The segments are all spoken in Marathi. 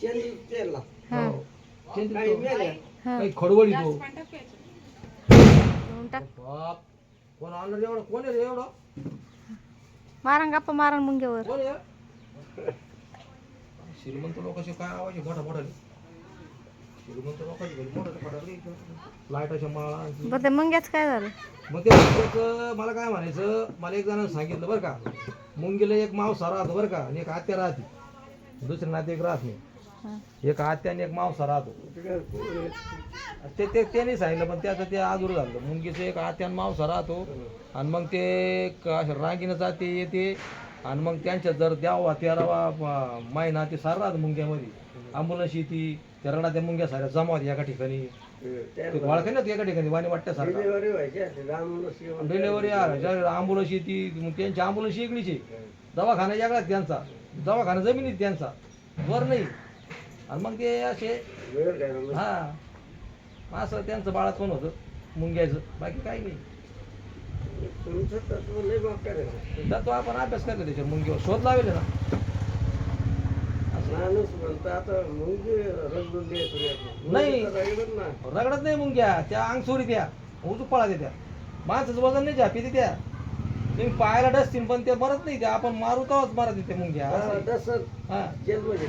चेंडू केला. हा. हो. चेंडू काही तो. मेल्या. हा. काही खडवडी तो. घेऊन टाक. बाप. कोण आणलं रे एवढं? कोण आहे रे एवढं? मारण गप्पा मारण मुंग्यावर. कोण आहे? श्रीमंत लोकांचे काय आवाज आहे? मोठा मोठा. श्रीमंत लोकांचे घरी मोठा मोठा लाईटाच्या माळा. आणखी. बरं ते मुंग्याच काय झालं? मग ते मुंग्याचं मला काय म्हणायचं? मला एक जणांनी सांगितलं बरं का. मुंगीला एक मावसा राहतो बरं का. आणि एक आत्या राहते. दुसरे नाते एक राहत नाही. एक आत्या आणि एक मावसा राहतो. ते ते त्यांनी सांगितलं पण त्याचं ते आजूर झालं. मुंगीचं एक आत्या आणि मावसा राहतो आणि मग ते रांगीनं जाते येते आणि मग त्यांच्या जर द्यावा तेरावा अं, महिना ते सार राहतं मुंग्यामध्ये. आंबुलन्स येते त्या रडाच्या मुंग्या साऱ्या जमा होत्या एका ठिकाणी. ते वाळखे ना एका ठिकाणी वाणी वाटतं सारखं. डिलेवरी अँबुलन्स येते त्यांची अँबुलन्स इकडेच आहे. दवाखाना वेगळाच त्यांचा. दवाखाना जमिनीत त्यांचा. वर नाही. आणि मग ते असे हा. असं त्यांचं बाळात पण होतं मुंग्याचं. बाकी काही नाही. तत्व आपण अभ्यास करतो त्याच्यावर मुंगीवर शोध लावले ना. असं माणूस म्हणतो आता मुंगी रगडून नाही. रगडत नाही. मुंग्या. त्या अंग सोडी त्या उजू पळा त्या. माणसाचं वजन नाही झापी त्या. तुम्ही पायाला डसतील पण ते मरत नाही त्या. आपण मारू तेव्हाच मरत त्या मुंग्या. हा जेलमध्ये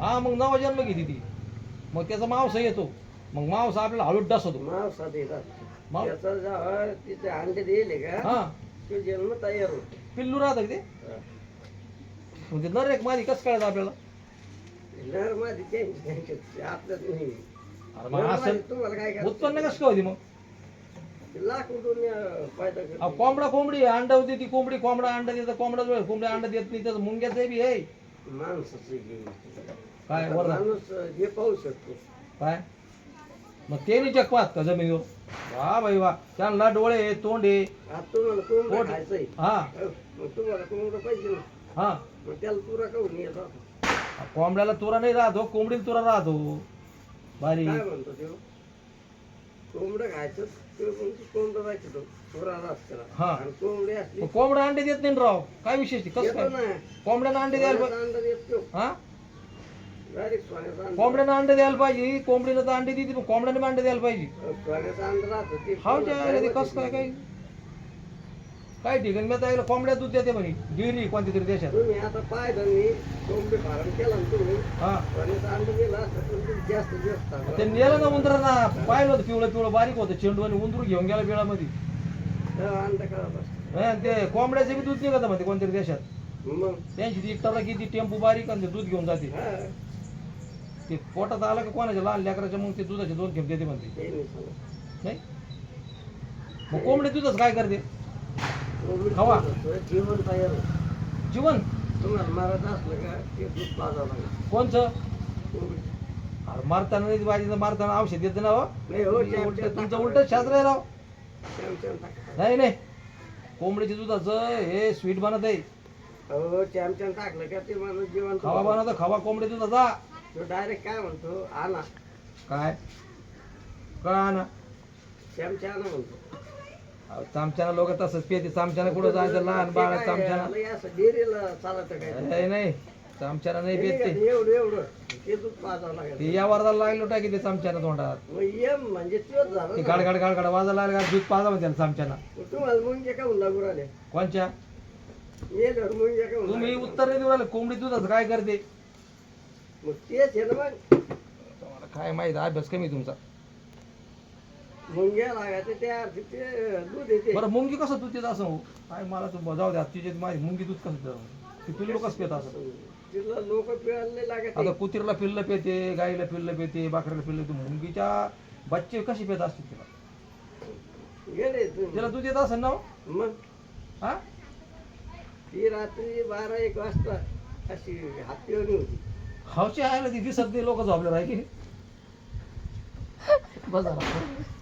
हा मग नवा जन्म घेते ती. मग त्याचा मांसा येतो. मग मांसा आपल्याला हळूच डसतो मावसात येतात माव- त्याचा जेव्हा तिथे अंडे दिले का हा. तो जन्म तयार होतो. पिल्लू राहतं का ते? मग ते नर एक मादी कसं कळायचं आपल्याला? नरमध्ये त्यांची आपल्यात नाही. अरे मग नर असं मध्ये तुम्हाला काय करायचं? उत्पन्न कसं काय होती मग? लाख कुठून अं, फायदा अहो, करतो कोंबडा कोंबडी अंडा होती ती कोंबडी कोंबडा अंडा देतं कोंबडा कोंबडी अंडा देत नाही त्याचं मुंग्याचं बी आहे. माणसाचं काय वरदान माणूस अं, हे पाहू शकतो. काय? मग ते नाही जग पाहत का जमिनीवर. वा बाई वा. त्यांना डोळे आहे, तोंड. आहे आता तुम्हाला कोंबडं खायचंय हा. अं, मग तुम्हाला कोंबडं पाहिजे ना. हा. मग त्याला तुरा येत राहतो? कोंबड्याला तुरा नाही राहतो कोंबडीला तुरा राहतो. बारी. काय म्हणतो कोंबडं खायचं ते मग कोंबडं तो हा. आणि असली मग कोंबडा अंडे देत नाही ना राव? काय विशेष ते? कसं येतो काय? ना. कोंबड्यानं अंडे द्यायला पाहिजे सोन्याचा अंडा देतो हा? डायरेक्ट सोन्याचा अंडा. कोंबड्यानं अंडे द्यायला पाहिजे कोंबडीनं तर अंडे देते पण कोंबड्याने अंडे द्यायला पाहिजे. सोन्याचा अंडा राहतो ते. त्या काय कसं काय काय? काय ठिकाणी मी आता कोंबड्या दूध देते म्हणे. डेअरी कोणत्या तरी देशात. तुम्ही आता कोंबडी फार्म केला ना तुम्ही. हा. सोन्याचा अंडा दिला असता पण तुम्ही जास्त दिवस ते. नेलं ना उंदरांना पाहिलं होतं पिवळं पिवळं बारीक होतं. चेंडू आणि उंदरू घेऊन गेला बिळामध्ये. असतो हा, ते कोंबड्याचे बी दूध निघत म्हणते कोणत्या तरी देशात. मग? त्यांची ती टला किती टेम्पो बारीक आणि ते दूध घेऊन जाते. हा. ते पोटात आलं का कोणाच्या? लहान लेकराच्या मग ते दुधाचे दोन खेप देते म्हणते. ते नाही सांगत. नाही? मग कोंबडी दूधच काय करते? जीवन तयार होतं. जीवन तुम्हाला मारत असलं का ते दूध पाजावं लागेल. कोणचं? अरे मारताना नाही पाहिजे मारताना औषध देते ना हो. नाही हो तुमचं उलट तुमचं शास्त्र आहे राव टाका. नाही नाही. कोंबडीच्या दुधाचं हे स्वीट बनत आहे. हो टाकलं का ते माणूस जीवन खवा बनवतो खवा कोंबडी दुधाचा. तो डायरेक्ट काय म्हणतो? आणा. काय? कळा ना. चॅम म्हणतो. चामच्यानं लोक तसंच पेते चामच्यानं कुठं जायचं? लहान बाळ चामच्यानं. नाही नाही. चामच्यानं नाही पेत एवढं एवढं? ते दूध पाजावं लागेल. ते या वर्धाला लागलो टाकी ते चामच्यानं तोंडात. मग म्हणजे तोच झाला ते ना. गाड गाड गाड गाड वाजायला लागला दूध पाजा म्हणते चामच्यानं. मग तुम्हाला मुंग्या काहून लागू राहिले. कोणच्या? मुंग्या काहून तुम्ही उत्तर नाही देऊ राहिले. कोंबडी दुधाचं काय करते? मग तेच आहे ना मग. तुम्हाला काय माहीत? अभ्यास कमी तुमचा. मुंग्या लागायचे ते अर्धी ते दूध येते. बरं मुंगी कसं दूध देत असं? हो? काय मला तू जाऊ द्या तिचे माझी मुंगी दूध कसं देतं? ती पिल्लू कसं पेत असं. तिथला लोक पिळायला लागत आता कुत्रीला पिल्लं पेते गाईला पिल्लं पेते बाकऱ्याला पिल्लं पेते मुंगीच्या बच्चे कशी पेत असतील तिला? गेले. तिला दूध येत असेल ना हो? मग? हा? ती रात्री बारा एक वाजता अशी हातीवणी होती. हवशी आहे ना ती दिसत नाही लोक झोपले राहिले. बस झालं.